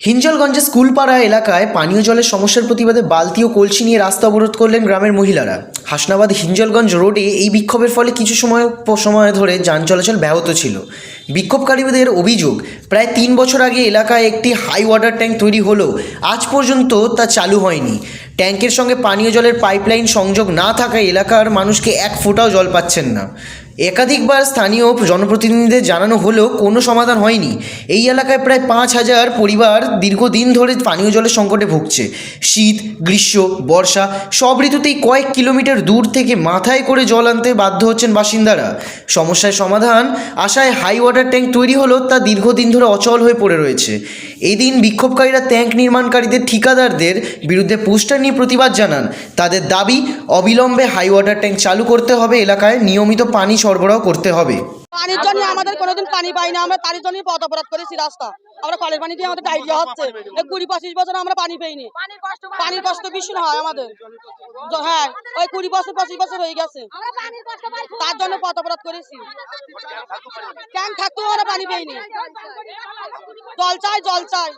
হিঞ্জলগঞ্জে স্কুলপাড়া এলাকায় পানীয় জলের সমস্যার প্রতিবাদে বালতি ও কলসি নিয়ে রাস্তা অবরোধ করলেন গ্রামের মহিলারা। হাসনাবাদ হিঞ্জলগঞ্জ রোডে এই বিক্ষোভের ফলে কিছু সময় সময় ধরে যান চলাচল ব্যাহত ছিল। বিক্ষোভকারীদের অভিযোগ, প্রায় তিন বছর আগে এলাকায় একটি হাই ওয়াটার ট্যাঙ্ক তৈরি হলেও আজ পর্যন্ত তা চালু হয়নি। ট্যাঙ্কের সঙ্গে পানীয় জলের পাইপলাইন সংযোগ না থাকায় এলাকার মানুষকে এক ফোঁটাও জল পাচ্ছেন না। একাধিকবার স্থানীয় জনপ্রতিনিধিদের জানানো হলেও কোনো সমাধান হয়নি। এই এলাকায় প্রায় পাঁচ হাজার পরিবার দীর্ঘদিন ধরে পানীয় জলের সংকটে ভুগছে। শীত, গ্রীষ্ম, বর্ষা সব ঋতুতেই কয়েক কিলোমিটার দূর থেকে মাথায় করে জল আনতে বাধ্য হচ্ছেন বাসিন্দারা। সমস্যার সমাধান আশায় হাই ওয়াটার ট্যাঙ্ক তৈরি হলেও তা দীর্ঘদিন ধরে অচল হয়ে পড়ে রয়েছে। এই দিন বিক্ষোভকারীরা ট্যাঙ্ক নির্মাণকারীদের ঠিকাদারদের বিরুদ্ধে পোস্টার নিয়ে প্রতিবাদ জানান। তাদের দাবি, অবিলম্বে হাই ওয়াটার ট্যাঙ্ক চালু করতে হবে এলাকায় নিয়মিত পানি করতে হবে। পানির জন্য আমাদের কোনোদিন পানি পাই না, আমরা তার জন্যই পথ অপরাধ করেছি রাস্তা। আমরা কলের পানি দিয়ে আমাদের ডায়রিয়া হচ্ছে কুড়ি পঁচিশ বছর আমরা পানি পাইনি। পানির কষ্ট ভীষণ হয় আমাদের। হ্যাঁ ওই কুড়ি বছর, পঁচিশ বছর হয়ে গেছে। তার জন্য পথ অপরাধ করেছি। ট্যাঙ্ক থাকতেও আমরা পানি পাইনি? জল চাই জল চাই।